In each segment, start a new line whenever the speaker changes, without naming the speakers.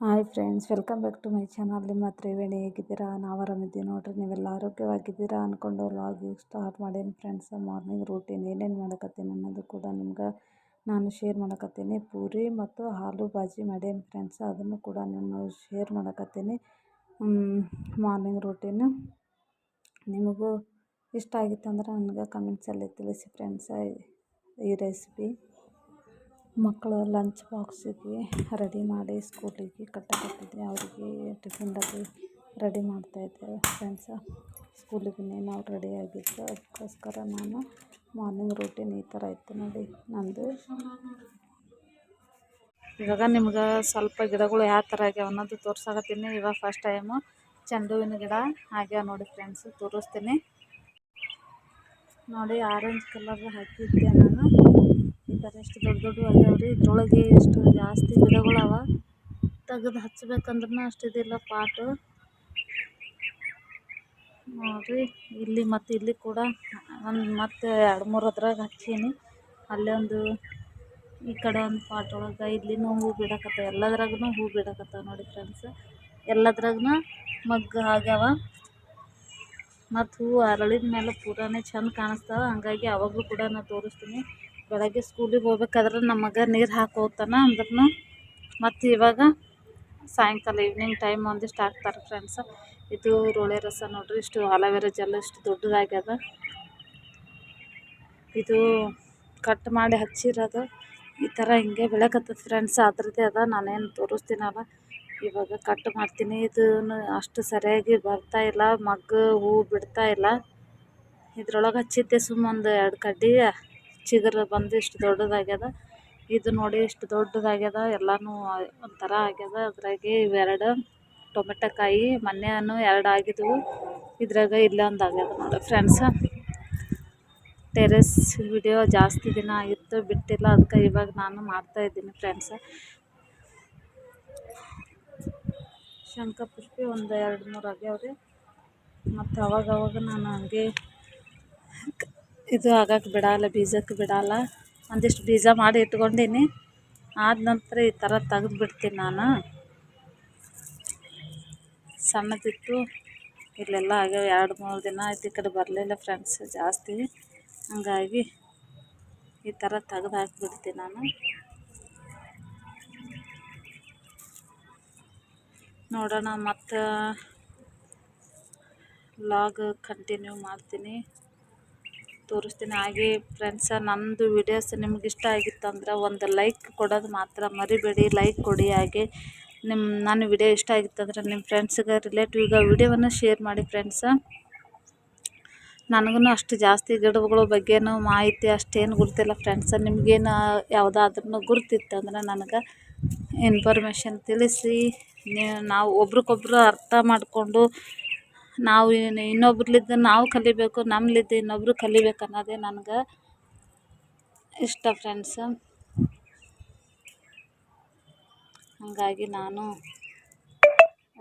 Hi friends, welcome back to my channel. ನಿಮ್ಮ ತ್ರಿವೇಣಿ ಹೇಗಿದ್ದೀರಾ? ನಾವು ಆರಾಮಿದ್ದೀವಿ ನೋಡಿರಿ, ನೀವೆಲ್ಲ ಆರೋಗ್ಯವಾಗಿದ್ದೀರಾ ಅಂದ್ಕೊಂಡು ವ್ಲಾಗ್ ಸ್ಟಾರ್ಟ್ ಮಾಡೀನಿ ಫ್ರೆಂಡ್ಸ್ ಮಾರ್ನಿಂಗ್ ರೂಟೀನ್ ಏನೇನು ಮಾಡಕತ್ತೀನಿ ಅನ್ನೋದು ಕೂಡ ನಿಮ್ಗೆ ನಾನು ಶೇರ್ ಮಾಡಕತ್ತೀನಿ. ಪೂರಿ ಮತ್ತು ಹಾಲು ಬಾಜಿ ಮಾಡೇನಿ ಫ್ರೆಂಡ್ಸ್ ಅದನ್ನು ಕೂಡ ನಾನು ಶೇರ್ ಮಾಡಕತ್ತೀನಿ. ಮಾರ್ನಿಂಗ್ ರೂಟೀನ್ ನಿಮಗೂ ಇಷ್ಟ ಆಗಿತ್ತಂದ್ರೆ ನನಗೆ ಕಮೆಂಟ್ಸಲ್ಲಿ ತಿಳಿಸಿ ಫ್ರೆಂಡ್ಸ ಈ ರೆಸಿಪಿ ಮಕ್ಕಳು ಲಂಚ್ ಬಾಕ್ಸಿಗೆ ರೆಡಿ ಮಾಡಿ ಸ್ಕೂಲಿಗೆ ಕಟ್ಟಕತ್ತಿದ್ದೆ ಅವರಿಗೆ ಟಿಫಿನ್ ಡಬ್ಬಿ ರೆಡಿ ಮಾಡ್ತಾಯಿದ್ದೆ ಫ್ರೆಂಡ್ಸ. ಸ್ಕೂಲಿಗೆ ಇನ್ನೇನು ರೆಡಿ ಆಗಿದ್ದು. ಅದಕ್ಕೋಸ್ಕರ ನಾನು ಮಾರ್ನಿಂಗ್ ರೂಟೀನ್ ಈ ಥರ ಇತ್ತು ನೋಡಿ ನಂದು. ಇವಾಗ ನಿಮ್ಗೆ ಸ್ವಲ್ಪ ಗಿಡಗಳು ಯಾವ ಥರ ಆಗ್ಯಾವ ಅನ್ನೋದು ತೋರ್ಸಕತ್ತೀನಿ. ಇವಾಗ ಫಸ್ಟ್ ಟೈಮು ಚೆಂಡು ಹೂವಿನ ಗಿಡ ಆಗ್ಯಾವ ನೋಡಿ ಫ್ರೆಂಡ್ಸು. ತೋರಿಸ್ತೀನಿ. ನೋಡಿ ಆರೆಂಜ್ ಕಲರ್ ಹಾಕಿದ್ದೆ ಎಷ್ಟು ದೊಡ್ಡ ದೊಡ್ಡ ರೀ ಇದ್ರೊಳಗೆ ಎಷ್ಟು ಜಾಸ್ತಿ ಗಿಡಗಳವ. ತೆಗೆದು ಹಚ್ಬೇಕಂದ್ರೂ ಅಷ್ಟು ಇದಿಲ್ಲ ಪಾಟು. ನೋಡಿರಿ, ಇಲ್ಲಿ ಮತ್ತು ಇಲ್ಲಿ ಕೂಡ ಒಂದು ಮತ್ತು ಎರಡು ಮೂರು ಅದ್ರಾಗ ಹಚ್ಚೀನಿ. ಅಲ್ಲೇ ಒಂದು ಈ ಕಡೆ ಒಂದು ಪಾಟ್ ಒಳಗೆ ಇಲ್ಲಿನೂ ಹೂ ಬಿಡಕತ್ತ ಎಲ್ಲದ್ರಾಗೂ ಹೂ ಬಿಡಕತ್ತಾವ ನೋಡಿ ಫ್ರೆಂಡ್ಸ್ ಎಲ್ಲದ್ರಾಗೂ ಮಗ್ಗು ಆಗ್ಯಾವ. ಮತ್ತು ಹೂ ಅರಳಿದ ಮೇಲೆ ಪೂರಾನೇ ಚೆಂದ ಕಾಣಿಸ್ತಾವ. ಹಂಗಾಗಿ ಅವಾಗಲೂ ಕೂಡ ನಾನು ತೋರಿಸ್ತೀನಿ. ಬೆಳಗ್ಗೆ ಸ್ಕೂಲಿಗೆ ಹೋಗ್ಬೇಕಾದ್ರೆ ನಮ್ಮ ಮಗ ನೀರು ಹಾಕಿ ಹೋಗ್ತಾನೆ ಅಂದ್ರೂ ಮತ್ತು ಇವಾಗ ಸಾಯಂಕಾಲ ಈವ್ನಿಂಗ್ ಟೈಮ್ ಒಂದಿಷ್ಟು ಹಾಕ್ತಾರೆ ಫ್ರೆಂಡ್ಸ್ ಇದು ರೋಳೆ ರಸ ನೋಡಿರಿ, ಇಷ್ಟು ಅಲೋವೆರಾ ಜೆಲ್ ಇಷ್ಟು ದೊಡ್ಡದಾಗ್ಯದ. ಇದು ಕಟ್ ಮಾಡಿ ಹಚ್ಚಿರೋದು. ಈ ಥರ ಹಿಂಗೆ ಬೆಳಕತ್ತದ ಫ್ರೆಂಡ್ಸ್ ಅದ್ರದ್ದೇ ಅದ, ನಾನೇನು ತೋರಿಸ್ತೀನಲ್ಲ. ಇವಾಗ ಕಟ್ ಮಾಡ್ತೀನಿ. ಇದು ಅಷ್ಟು ಸರಿಯಾಗಿ ಬರ್ತಾ ಇಲ್ಲ, ಮಗ್ಗು ಹೂ ಬಿಡ್ತಾ ಇಲ್ಲ. ಇದ್ರೊಳಗೆ ಹಚ್ಚಿದ್ದೆ ಸುಮ್ಮೊಂದು ಎರಡು ಕಡ್ಡಿ. ಚಿಗುರು ಬಂದು ಇಷ್ಟು ದೊಡ್ಡದಾಗ್ಯದ. ಇದು ನೋಡಿ ಇಷ್ಟು ದೊಡ್ಡದಾಗ್ಯದ. ಎಲ್ಲನೂ ಒಂಥರ ಆಗ್ಯದ. ಅದ್ರಾಗೆ ಇವೆರಡು ಟೊಮೆಟೊ ಕಾಯಿ ಮೊನ್ನೆನು ಎರಡು ಆಗಿದ್ವು. ಇದ್ರಾಗ ಇಲ್ಲೊಂದು ಆಗ್ಯದ ನೋಡಿ ಫ್ರೆಂಡ್ಸ ಟೆರೆಸ್ ವಿಡಿಯೋ ಜಾಸ್ತಿ ದಿನ ಆಗಿತ್ತು. ಬಿಟ್ಟಿಲ್ಲ. ಅದಕ್ಕೆ ಇವಾಗ ನಾನು ಮಾಡ್ತಾಯಿದ್ದೀನಿ ಫ್ರೆಂಡ್ಸ ಶಂಖಪುಷ್ಪಿ ಒಂದು ಎರಡು ಮೂರು ಆಗ್ಯಾವ್ರಿ. ಮತ್ತು ಅವಾಗ ಅವಾಗ ನಾನು ಹಂಗೆ ಇದು ಆಗಕ್ಕೆ ಬಿಡಲ್ಲ ಬೀಜಕ್ಕೆ ಬಿಡಲ್ಲ ಒಂದಿಷ್ಟು ಬೀಜ ಮಾಡಿ ಇಟ್ಕೊಂಡೀನಿ. ಆದ ನಂತರ ಈ ಥರ ತೆಗ್ದು ಬಿಡ್ತೀನಿ ನಾನು. ಸಣ್ಣದಿತ್ತು, ಇಲ್ಲೆಲ್ಲ ಆಗ್ಯಾವ. ಎರಡು ಮೂರು ದಿನ ಆಯ್ತು ಈ ಕಡೆ ಬರಲಿಲ್ಲ ಫ್ರೆಂಡ್ಸ್ ಜಾಸ್ತಿ. ಹಂಗಾಗಿ ಈ ಥರ ತೆಗ್ದು ಹಾಕಿಬಿಡ್ತೀನಿ ನಾನು. ನೋಡೋಣ, ಮತ್ತು ಲಾಗ್ ಕಂಟಿನ್ಯೂ ಮಾಡ್ತೀನಿ. ತೋರಿಸ್ತೀನಿ. ಹಾಗೆ ಫ್ರೆಂಡ್ಸ ನಮ್ಮದು ವಿಡಿಯೋಸ್ ನಿಮ್ಗೆ ಇಷ್ಟ ಆಗಿತ್ತಂದ್ರೆ ಒಂದು ಲೈಕ್ ಕೊಡೋದು ಮಾತ್ರ ಮರಿಬೇಡಿ. ಲೈಕ್ ಕೊಡಿ. ಹಾಗೆ ನಿಮ್ಮ ನನ್ನ ವಿಡಿಯೋ ಇಷ್ಟ ಆಗಿತ್ತಂದ್ರೆ ನಿಮ್ಮ ಫ್ರೆಂಡ್ಸ್ಗೆ ರಿಲೇಟಿವ್ಗೆ ವಿಡಿಯೋವನ್ನು ಶೇರ್ ಮಾಡಿ ಫ್ರೆಂಡ್ಸ ನನಗೂ ಅಷ್ಟು ಜಾಸ್ತಿ ಗಿಡಗಳ ಬಗ್ಗೆನೂ ಮಾಹಿತಿ ಅಷ್ಟೇನು ಗುರುತಿಲ್ಲ ಫ್ರೆಂಡ್ಸ ನಿಮಗೇನು ಯಾವುದಾದ್ರೂ ಗುರುತಿತ್ತಂದ್ರೆ ನನಗೆ ಇನ್ಫಾರ್ಮೇಷನ್ ತಿಳಿಸಿ. ನಾವು ಒಬ್ರಿಗೊಬ್ರು ಅರ್ಥ ಮಾಡಿಕೊಂಡು ನಾವು ಇನ್ನೊಬ್ರಲಿದ್ದು ನಾವು ಕಲಿಬೇಕು ನಮ್ಮಲಿದ್ದು ಇನ್ನೊಬ್ಬರು ಕಲಿಬೇಕು ಅನ್ನೋದೇ ನನಗೆ ಇಷ್ಟ ಫ್ರೆಂಡ್ಸ್ ಹಾಗಾಗಿ ನಾನು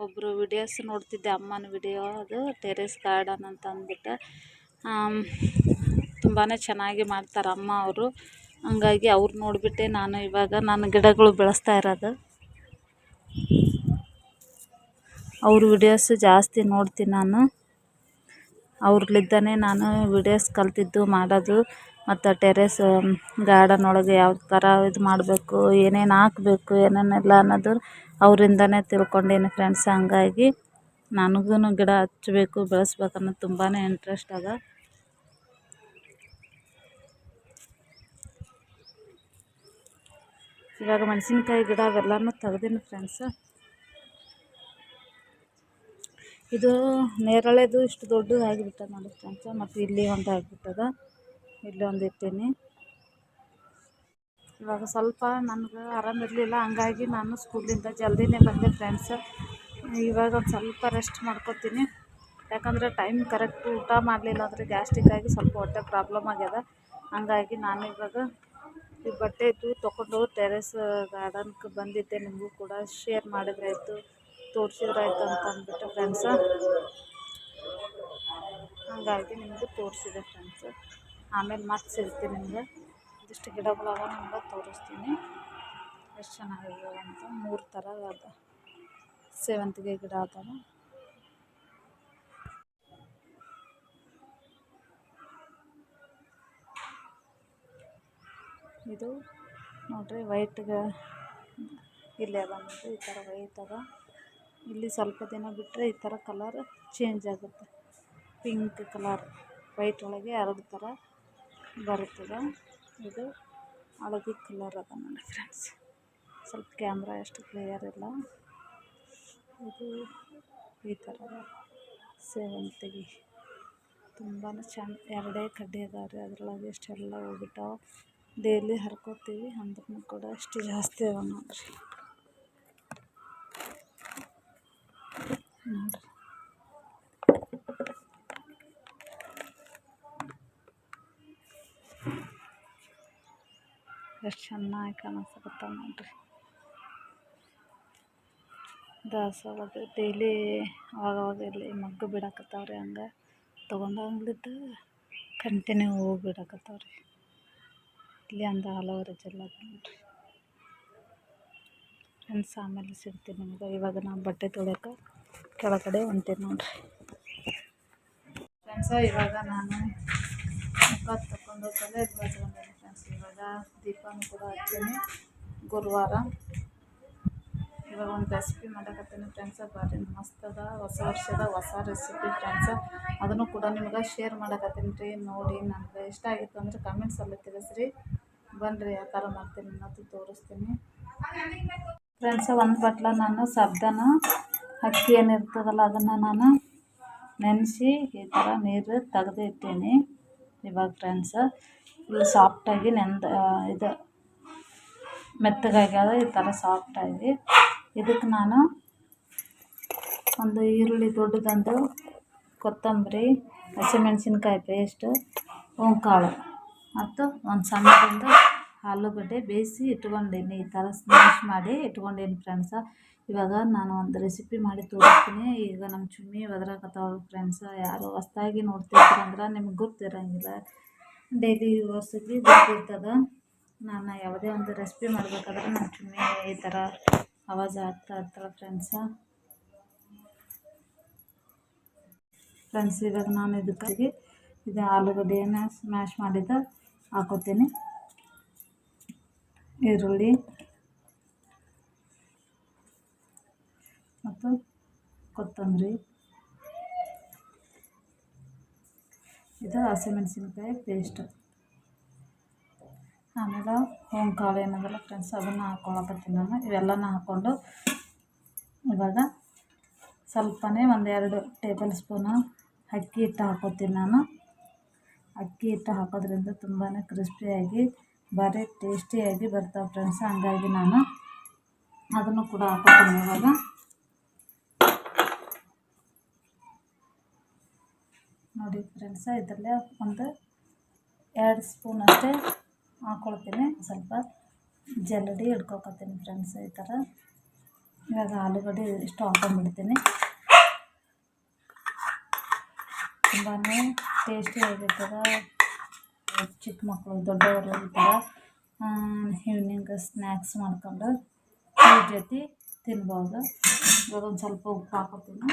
ಒಬ್ಬರು ವಿಡಿಯೋಸ್ ನೋಡ್ತಿದ್ದೆ, ಅಮ್ಮನ ವಿಡಿಯೋ ಅದು ಟೆರೆಸ್ ಗಾರ್ಡನ್ ಅಂತ ಅಂದ್ಬಿಟ್ಟು. ತುಂಬಾ ಚೆನ್ನಾಗಿ ಮಾಡ್ತಾರೆ ಅಮ್ಮ ಅವರು. ಹಂಗಾಗಿ ಅವ್ರು ನೋಡಿಬಿಟ್ಟೆ ನಾನು ಇವಾಗ. ನಾನು ಗಿಡಗಳು ಬೆಳೆಸ್ತಾ ಇರೋದು. ಅವ್ರ ವಿಡಿಯೋಸ್ ಜಾಸ್ತಿ ನೋಡ್ತೀನಿ ನಾನು. ಅವ್ರಲ್ಲಿದ್ದಾನೆ ನಾನು ವಿಡಿಯೋಸ್ ಕಲ್ತಿದ್ದು, ಮಾಡೋದು, ಮತ್ತು ಟೆರೇಸ್ ಗಾರ್ಡನ್ ಒಳಗೆ ಯಾವ ಥರ ಇದು ಮಾಡಬೇಕು, ಏನೇನು ಹಾಕ್ಬೇಕು, ಏನೇನೆಲ್ಲ ಅನ್ನೋದು ಅವರಿಂದನೇ ತಿಳ್ಕೊಂಡೀನಿ ಫ್ರೆಂಡ್ಸ್ ಹಂಗಾಗಿ. ನನಗೂ ಗಿಡ ಹಚ್ಚಬೇಕು ಬೆಳೆಸ್ಬೇಕು ಅನ್ನೋದು ತುಂಬಾ ಇಂಟ್ರೆಸ್ಟ್ ಅದ. ಇವಾಗ ಮೆಣಸಿನ್ಕಾಯಿ ಗಿಡ ಅವೆಲ್ಲನೂ ತೆಗ್ದೀನಿ ಫ್ರೆಂಡ್ಸ್ ಇದು ನೇರಳೆದು ಇಷ್ಟು ದೊಡ್ಡದು ಆಗಿಬಿಟ್ಟದ ನೋಡಿ ಫ್ರೆಂಡ್ಸ್. ಮತ್ತು ಇಲ್ಲಿ ಒಂದು ಆಗಿಬಿಟ್ಟದ. ಇಲ್ಲಿ ಒಂದು ಇಟ್ಟೀನಿ. ಇವಾಗ ಸ್ವಲ್ಪ ನನಗೆ ಆರಾಮಿರಲಿಲ್ಲ ಹಂಗಾಗಿ ನಾನು ಸ್ಕೂಲಿಂದ ಜಲ್ದಿನೇ ಬಂದೆ ಫ್ರೆಂಡ್ಸ್. ಇವಾಗ ಒಂದು ಸ್ವಲ್ಪ ರೆಸ್ಟ್ ಮಾಡ್ಕೊತೀನಿ. ಯಾಕಂದರೆ ಟೈಮ್ ಕರೆಕ್ಟ್ ಊಟ ಮಾಡಲಿಲ್ಲ ಅಂದರೆ ಗ್ಯಾಸ್ಟಿಕ್ಕಾಗಿ ಸ್ವಲ್ಪ ಹೊಟ್ಟೆ ಪ್ರಾಬ್ಲಮ್ ಆಗ್ಯದ. ಹಂಗಾಗಿ ನಾನು ಇವಾಗ ಈ ಬಟ್ಟೆ ಇದ್ದು ತೊಗೊಂಡು ಟೆರೆಸ್ ಗಾರ್ಡನ್ಗೆ ಬಂದಿದ್ದೆ. ನಿಮಗೂ ಕೂಡ ಶೇರ್ ಮಾಡಿದ್ರಾಯ್ತು ತೋರಿಸಿದ್ರಾಯ್ತು ಅಂತ ಅಂದ್ಬಿಟ್ಟು ಫ್ರೆಂಡ್ಸ ಹಂಗಾಗಿ ನಿಮಗೂ ತೋರಿಸಿದೆ ಫ್ರೆಂಡ್ಸ್ ಆಮೇಲೆ ಮತ್ತೆ ಸಿಗ್ತೀನಿ ನಿಮಗೆ. ಇದಿಷ್ಟು ಗಿಡಗಳವ ನಿಮ್ಗೆ ತೋರಿಸ್ತೀನಿ. ಎಷ್ಟು ಚೆನ್ನಾಗಿದ್ದಾವೆ ಅಂತ. ಮೂರು ಥರ ಅದ. ಸೇವಂತಿಗೆ ಗಿಡ ಅದಾವ. ಇದು ನೋಡ್ರಿ ವೈಟ್ಗೆ ಇಲ್ಲೇ ಬಂದು ಈ ಥರ ವೈಟ್ ಅದ. ಇಲ್ಲಿ ಸ್ವಲ್ಪ ದಿನ ಬಿಟ್ಟರೆ ಈ ಥರ ಕಲರ್ ಚೇಂಜ್ ಆಗುತ್ತೆ. ಪಿಂಕ್ ಕಲರ್ ವೈಟ್ ಒಳಗೆ ಎರಡು ಥರ ಬರುತ್ತದೆ. ಇದು ಹಳದಿ ಕಲರ್ ಅದ ನೋಡಿ ಫ್ರೆಂಡ್ಸ್. ಸ್ವಲ್ಪ ಕ್ಯಾಮ್ರಾ ಅಷ್ಟು ಕ್ಲಿಯರ್ ಇಲ್ಲ. ಇದು ಈ ಥರ ಸೇವಂತಿಗೆ ತುಂಬಾ ಚೆಂದ ಎರಡೇ ಕಡ್ಡಿ ಅದಾವೆ ರೀ ಅದ್ರೊಳಗೆ ಎಷ್ಟೆಲ್ಲ ಹೋಗ್ಬಿಟ್ಟಾವ. ಡೈಲಿ ಹರ್ಕೋತೀವಿ ಅಂದ್ರೂ ಕೂಡ ಅಷ್ಟು ಜಾಸ್ತಿ ಅವ ನೋಡ್ರಿ. ನೋಡ್ರಿ ಎಷ್ಟು ಚೆನ್ನಾಗಿ ಕಾಣಿಸ್ಕತ್ತಾವ ನೋಡ್ರಿ. ದಾಸವಾಳದ ಡೈಲಿ ಅವಾಗವಾಗ ಇಲ್ಲಿ ಮಗ್ಗು ಬಿಡಾಕತ್ತಾವ್ರಿ ಹಂಗೆ. ತೊಗೊಂಡಾಗ್ಲಿದ್ದು ಕಂಟಿನ್ಯೂ ಹೂ ಬಿಡಾಕತ್ತಾವ್ರಿ. ಇಲ್ಲಿ ಅಂದ ಹಲವಾರು ಜಲ್ಲ ನೋಡ್ರಿ. ಫ್ರೆಂಡ್ಸ್ ಆಮೇಲೆ ಸಿಗ್ತೀನಿ ನಿಮ್ಗೆ, ಇವಾಗ ನಾವು ಬಟ್ಟೆ ತೊಳ್ಯಕ್ಕೆ ಕೆಳಗಡೆ ಹೊಂಟೀನಿ ನೋಡ್ರಿ. ಫ್ರೆಂಡ್ಸ ಇವಾಗ ನಾನು ಮುಖ ತಗೊಂಡು ತಲೆ ಬಂದಿದ್ದೀನಿ ಫ್ರೆಂಡ್ಸ್ ಇವಾಗ ದೀಪನೂ ಕೂಡ ಹಚ್ತೀನಿ ಗುರುವಾರ ಇವಾಗ ಒಂದು ರೆಸಿಪಿ ಮಾಡಕತ್ತೀನಿ ಫ್ರೆಂಡ್ಸ ಭಾರಿ ಮಸ್ತದ ಹೊಸ ವರ್ಷದ ಹೊಸ ರೆಸಿಪಿ ಫ್ರೆಂಡ್ಸ ಅದನ್ನು ಕೂಡ ನಿಮ್ಗೆ ಶೇರ್ ಮಾಡಕತ್ತೀನಿ ರೀ, ನೋಡಿ ನನಗೆ ಇಷ್ಟ ಆಗಿತ್ತು ಅಂದರೆ ಕಮೆಂಟ್ಸಲ್ಲಿ ತಿಳಿಸ್ರಿ. ಬನ್ನಿರಿ ಯಾವ ಥರ ಮಾಡ್ತೀನಿ ಅನ್ನೋದು ತೋರಿಸ್ತೀನಿ. ಫ್ರೆಂಡ್ಸ ಒಂದು ಬಟ್ಲ ನಾನು ಸಬ್ದನ ಅಕ್ಕಿ ಏನಿರ್ತದಲ್ಲ ಅದನ್ನು ನಾನು ನೆನೆಸಿ ಈ ಥರ ನೀರು ತೆಗ್ದು ಇಟ್ಟೀನಿ. ಇವಾಗ ಫ್ರೆಂಡ್ಸ್ ಇಲ್ಲಿ ಸಾಫ್ಟಾಗಿ ನೆಂದ ಇದು ಮೆತ್ತಗಾಗ್ಯದ ಈ ಥರ ಸಾಫ್ಟಾಗಿ ಇದಕ್ಕೆ ನಾನು ಒಂದು ಈರುಳ್ಳಿ ದೊಡ್ಡದೊಂದು ಕೊತ್ತಂಬರಿ, ಹಸಿಮೆಣಸಿನ್ಕಾಯಿ ಪೇಸ್ಟು ಓಂಕಾಳು. ಮತ್ತು ಒಂದು ಸಣ್ಣದೊಂದು ಆಲೂಗಡ್ಡೆ ಬೇಯಿಸಿ ಇಟ್ಕೊಂಡೀನಿ. ಈ ಥರ ಸ್ಮ್ಯಾಶ್ ಮಾಡಿ ಇಟ್ಕೊಂಡೀನಿ ಫ್ರೆಂಡ್ಸ ಇವಾಗ ನಾನು ಒಂದು ರೆಸಿಪಿ ಮಾಡಿ ತೋರಿಸ್ತೀನಿ. ಈಗ ನಮ್ಮ ಚುಮ್ಮಿ ಒದ್ರಾಕತ್ತಾವ ಫ್ರೆಂಡ್ಸ ಯಾರು ಹೊಸ್ದಾಗಿ ಅಂದ್ರೆ ನಿಮ್ಗೆ ಗೊತ್ತಿರಂಗಿಲ್ಲ. ಡೈಲಿ ವರ್ಷಕ್ಕೆ ಗೊತ್ತಿರ್ತದೆ. ನಾನು ಯಾವುದೇ ಒಂದು ರೆಸಿಪಿ ಮಾಡಬೇಕಾದ್ರೆ ನಮ್ಮ ಚುಮ್ಮಿ ಈ ಥರ ಆವಾಜ್ ಆಗ್ತಾ ಇರ್ತಾಳೆ ಫ್ರೆಂಡ್ಸ ಫ್ರೆಂಡ್ಸ್ ಇವಾಗ ನಾನು ಇದಕ್ಕಾಗಿ ಇದು ಆಲೂಗಡ್ಡೆಯನ್ನು ಸ್ಮ್ಯಾಶ್ ಮಾಡಿದ್ದು ಹಾಕೋತೀನಿ. ಈರುಳ್ಳಿ. ಮತ್ತು ಕೊತ್ತಂಬರಿ. ಇದು ಹಸಿಮೆಣ್ಸಿನ್ಕಾಯಿ ಪೇಸ್ಟ್ ಆಮೇಲೆ ಕಾಳು ಏನದಲ್ಲ ಫ್ರೆಂಡ್ಸ್ ಅದನ್ನು ಹಾಕ್ಕೊಳಕತ್ತೀನಿ ನಾನು. ಇವೆಲ್ಲನ ಹಾಕ್ಕೊಂಡು ಇವಾಗ ಸ್ವಲ್ಪನೇ ಒಂದೆರಡು ಟೇಬಲ್ ಸ್ಪೂನು ಅಕ್ಕಿ ಹಿಟ್ಟು ಹಾಕ್ಕೋತೀನಿ ನಾನು. ಅಕ್ಕಿ ಹಿಟ್ಟು ಹಾಕೋದ್ರಿಂದ ತುಂಬಾ ಕ್ರಿಸ್ಪಿಯಾಗಿ ಭಾರಿ ಟೇಸ್ಟಿಯಾಗಿ ಬರ್ತಾವೆ ಫ್ರೆಂಡ್ಸ್ ಹಂಗಾಗಿ ನಾನು ಅದನ್ನು ಕೂಡ ಹಾಕೋತೀನಿ ಇವಾಗ. ನೋಡಿ ಫ್ರೆಂಡ್ಸ ಇದರಲ್ಲೇ ಒಂದು ಎರಡು ಸ್ಪೂನ್ ಅಷ್ಟೇ ಹಾಕ್ಕೊಳ್ತೀನಿ ಸ್ವಲ್ಪ ಜಲ್ಲಡಿ ಹಿಡ್ಕೊಳ್ತೀನಿ ಫ್ರೆಂಡ್ಸ್ ಈ ಥರ ಇವಾಗ ಆಲೂಗಡ್ಡೆ ಇಷ್ಟು ಹಾಕೊಂಡ್ಬಿಡ್ತೀನಿ ತುಂಬಾ ಟೇಸ್ಟಿಯಾಗಿರ್ತದೆ ಚಿಕ್ಕ ಮಕ್ಕಳು ದೊಡ್ಡವರು ಈ ಥರ ಈವ್ನಿಂಗ್ ಸ್ನ್ಯಾಕ್ಸ್ ಮಾಡ್ಕೊಂಡು ಟೀ ಜೊತೆ ತಿನ್ಬೋದು. ಇವಾಗ ಒಂದು ಸ್ವಲ್ಪ ಉಪ್ಪು ಹಾಕೋತೀನಿ.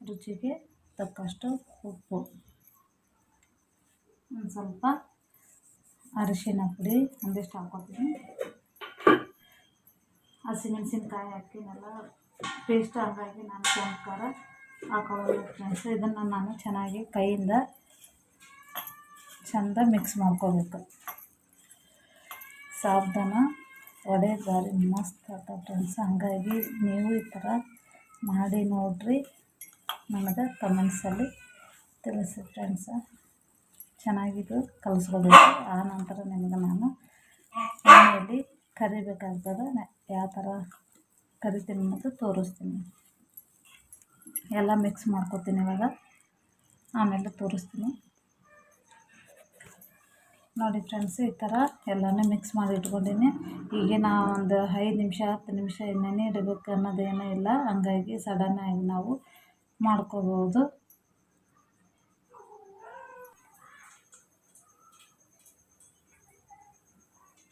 ರುಚಿಗೆ ತಕ್ಕಷ್ಟು ಉಪ್ಪು. ಒಂದು ಸ್ವಲ್ಪ ಅರಿಶಿನ ಪುಡಿ ಒಂದಿಷ್ಟು ಹಾಕೋತೀನಿ. ಹಸಿಮೆಣ್ಸಿನ್ಕಾಯಿ ಹಾಕಿನೆಲ್ಲ ಪೇಸ್ಟ್ ಹಾಗಾಗಿ ನಾನು ಖಾರ ಹಾಕೊಳ್ಳೋದು ಫ್ರೆಂಡ್ಸ್ ಇದನ್ನು ನಾನು ಚೆನ್ನಾಗಿ ಕೈಯಿಂದ ಚೆಂದ ಮಿಕ್ಸ್ ಮಾಡ್ಕೋಬೇಕು. ಸಾಬ್ದಾನ ವಡೆ ಭಾರಿ ಮಸ್ತ್ ಆಗ್ತಾವೆ ಫ್ರೆಂಡ್ಸ್ ಹಂಗಾಗಿ ನೀವು ಈ ಥರ ಮಾಡಿ ನೋಡಿರಿ, ನನಗೆ ಕಮೆಂಟ್ಸಲ್ಲಿ ತಿಳಿಸಿ ಫ್ರೆಂಡ್ಸ ಚೆನ್ನಾಗಿದ್ದು ಕಲಿಸ್ಕೋಬೇಕು. ಆ ನಂತರ ನಿಮಗೆ ನಾನು ಮನೆಯಲ್ಲಿ ಕರಿಬೇಕಾಗ್ತದೆ. ಯಾವ ಥರ ಕರಿತೀನಿ ಅನ್ನೋದು ತೋರಿಸ್ತೀನಿ. ಎಲ್ಲ ಮಿಕ್ಸ್ ಮಾಡ್ಕೊತೀನಿ ಇವಾಗ. ಆಮೇಲೆ ತೋರಿಸ್ತೀನಿ. ನೋಡಿ ಫ್ರೆಂಡ್ಸ್ ಈ ಥರ ಎಲ್ಲನೂ ಮಿಕ್ಸ್ ಮಾಡಿ ಇಟ್ಕೊಂಡೀನಿ. ಈಗ ನಾವು ಒಂದು ಐದು ನಿಮಿಷ, ಹತ್ತು ನಿಮಿಷ ಎಣ್ಣೆನೇ ಇಡಬೇಕು ಅನ್ನೋದೇನೂ ಇಲ್ಲ. ಹಂಗಾಗಿ ಸಡನ್ನಾಗಿ ನಾವು ಮಾಡ್ಕೋಬೋದು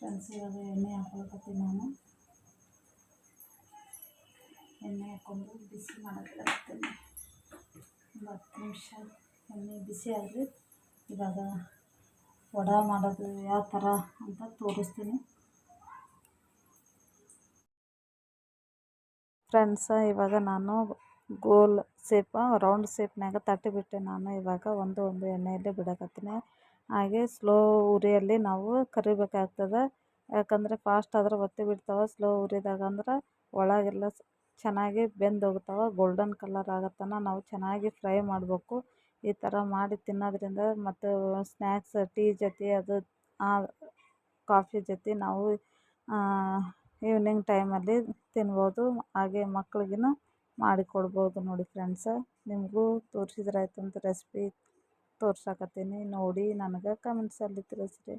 ಫ್ರೆಂಡ್ಸ್ ಇವಾಗ ಎಣ್ಣೆ ಹಾಕೊಳಕತ್ತೀನಿ ನಾನು. ಎಣ್ಣೆ ಹಾಕ್ಕೊಂಡು ಬಿಸಿ ಮಾಡೋಕ್ಕೆ ಹತ್ತು ನಿಮಿಷ ಎಣ್ಣೆ ಬಿಸಿ ಆದರೆ ಇವಾಗ ವಡೆ ಮಾಡೋದು ಯಾವ ಥರ ಅಂತ ತೋರಿಸ್ತೀನಿ. ಫ್ರೆಂಡ್ಸ, ಇವಾಗ ನಾನು ಗೋಲ್ ಸೇಪ ರೌಂಡ್ ಸೇಪ್ನಾಗ ತಟ್ಟಿಬಿಟ್ಟೆ ನಾನು. ಇವಾಗ ಒಂದು ಒಂದು ಎಣ್ಣೆಯಲ್ಲಿ ಬಿಡಕತ್ತೀನಿ. ಹಾಗೆ ಸ್ಲೋ ಉರಿಯಲ್ಲಿ ನಾವು ಕರಿಬೇಕಾಗ್ತದೆ. ಯಾಕಂದರೆ ಫಾಸ್ಟ್ ಆದ್ರೆ ಒತ್ತಿ ಬಿಡ್ತಾವೆ ಸ್ಲೋ ಉರಿದಾಗ ಅಂದ್ರೆ ಒಳಗೆಲ್ಲ ಚೆನ್ನಾಗಿ ಬೆಂದು ಗೋಲ್ಡನ್ ಕಲರ್ ಆಗತ್ತನ, ನಾವು ಚೆನ್ನಾಗಿ ಫ್ರೈ ಮಾಡಬೇಕು. ಈ ಥರ ಮಾಡಿ ತಿನ್ನೋದ್ರಿಂದ ಮತ್ತು ಸ್ನ್ಯಾಕ್ಸ್ ಟೀ ಜೊತೆ ಅದು ಕಾಫಿ ಜೊತೆ ನಾವು ಈವ್ನಿಂಗ್ ಟೈಮಲ್ಲಿ ತಿನ್ಬೋದು. ಹಾಗೆ ಮಕ್ಳಿಗೂ ಮಾಡಿಕೊಡ್ಬೋದು ನೋಡಿ ಫ್ರೆಂಡ್ಸ ನಿಮಗೂ ತೋರಿಸಿದ್ರಾಯ್ತು ಅಂತ ರೆಸಿಪಿ ತೋರ್ಸಕತ್ತೀನಿ. ನೋಡಿ, ನನಗೆ ಕಮೆಂಟ್ಸಲ್ಲಿ ತಿಳಿಸ್ರಿ.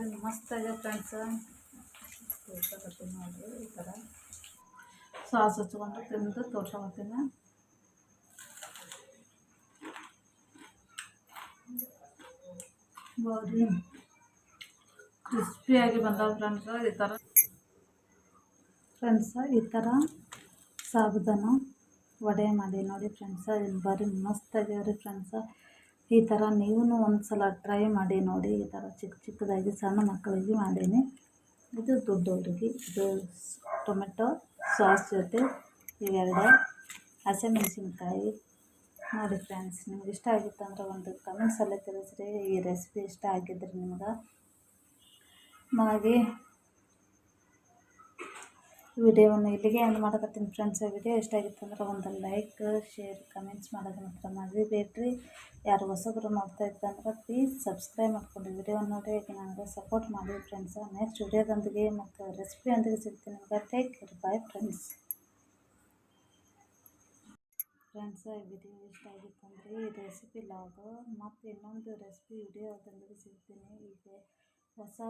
ಭಾರಿ ಮಸ್ತಾಗಿದೆ ಫ್ರೆಂಡ್ಸ್ ತೋರ್ಸಕತ್ತೀನಿ ಈ ಥರ ಸಾಸ್ ಹಚ್ಕೊಂಡು ತಿಂದು ತೋರ್ಸಕತ್ತೀನಿ. ಭಾರಿ ಕ್ರಿಸ್ಪಿಯಾಗಿ ಬಂದಾವ ಫ್ರೆಂಡ್ಸ್ ಈ ಥರ ಫ್ರೆಂಡ್ಸ ಈ ಥರ ಸಾಬುದಾನ ವಡೆ ಮಾಡಿ ನೋಡಿ ಫ್ರೆಂಡ್ಸ ಇಲ್ಲಿ ಭಾರಿ ಮಸ್ತ್ ಆಗ್ಯಾವ ರೀ ಫ್ರೆಂಡ್ಸ ಈ ಥರ ನೀವು ಒಂದು ಸಲ ಟ್ರೈ ಮಾಡಿ ನೋಡಿ, ಈ ಥರ ಚಿಕ್ಕ ಚಿಕ್ಕದಾಗಿ ಸಣ್ಣ ಮಕ್ಕಳಿಗೆ ಮಾಡೀನಿ. ಇದು ದೊಡ್ಡವ್ರಿಗೆ ಇದು ಟೊಮೆಟೊ ಸಾಸ್ ಜೊತೆ ಇವೆರಡು. ಹಸಿಮೆಣ್ಸಿನ್ಕಾಯಿ. ನೋಡಿ ಫ್ರೆಂಡ್ಸ್ ನಿಮ್ಗೆ ಇಷ್ಟ ಆಗಿತ್ತು ಅಂದರೆ ಒಂದು ಕಮೆಂಟ್ಸಲ್ಲೇ ತಿಳಿಸ್ರಿ. ಈ ರೆಸಿಪಿ ಇಷ್ಟ ಆಗಿದ್ರೆ ನಿಮ್ಗೆ. ಹಾಗೆ ವಿಡಿಯೋವನ್ನು ಇಲ್ಲಿಗೆ ಎಂಡ್ ಮಾಡಕತ್ತೀನಿ ಫ್ರೆಂಡ್ಸ್ ವಿಡಿಯೋ ಇಷ್ಟ ಆಗಿತ್ತು ಅಂದ್ರೆ ಒಂದು ಲೈಕ್ ಶೇರ್ ಕಮೆಂಟ್ಸ್ ಮಾಡೋದು ಮಾತ್ರ ಮರಿಬೇಡ್ರಿ. ಯಾರು ಹೊಸಬ್ರು ನೋಡ್ತಾ ಇದ್ದಂದ್ರೆ ಪ್ಲೀಸ್ ಸಬ್ಸ್ಕ್ರೈಬ್ ಮಾಡ್ಕೊಂಡು ವಿಡಿಯೋ ನೋಡಿ ನನಗೆ ಸಪೋರ್ಟ್ ಮಾಡಿ ಫ್ರೆಂಡ್ಸ್ ನೆಕ್ಸ್ಟ್ ವಿಡಿಯೋದೊಂದಿಗೆ ಮತ್ತು ರೆಸಿಪಿಯೊಂದಿಗೆ ಸಿಗ್ತೀನಿ ನಿಮ್ಗೆ. Take care bye friends friends video ಇಷ್ಟ ಆಗಿತ್ತು ಅಂದರೆ ಈ ರೆಸಿಪಿ ಲಾಗು ಮತ್ತು ಇನ್ನೊಂದು ರೆಸಿಪಿ ವಿಡಿಯೋದೊಂದಿಗೆ ಸಿಗ್ತೀನಿ. ಈಗ ಹೊಸ,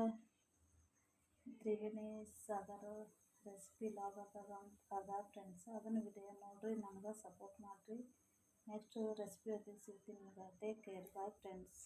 ತ್ರಿವೇಣಿ ಸಾಗರ ರೆಸಿಪಿ ಲಾಗ್ ಅದ ಅದ ಫ್ರೆಂಡ್ಸ್ ಅದನ್ನು ವಿಡಿಯೋ ನೋಡಿರಿ ನನಗೆ ಸಪೋರ್ಟ್ ಮಾಡಿರಿ. ನೆಕ್ಸ್ಟ್ ರೆಸಿಪಿ ಜೊತೆಗೆ ಸಿಗ್ತೀನಿ ನಿಮಗೆ ಟೇಕ್ ಕೇರ್ ಬಾಯ್ ಫ್ರೆಂಡ್ಸ್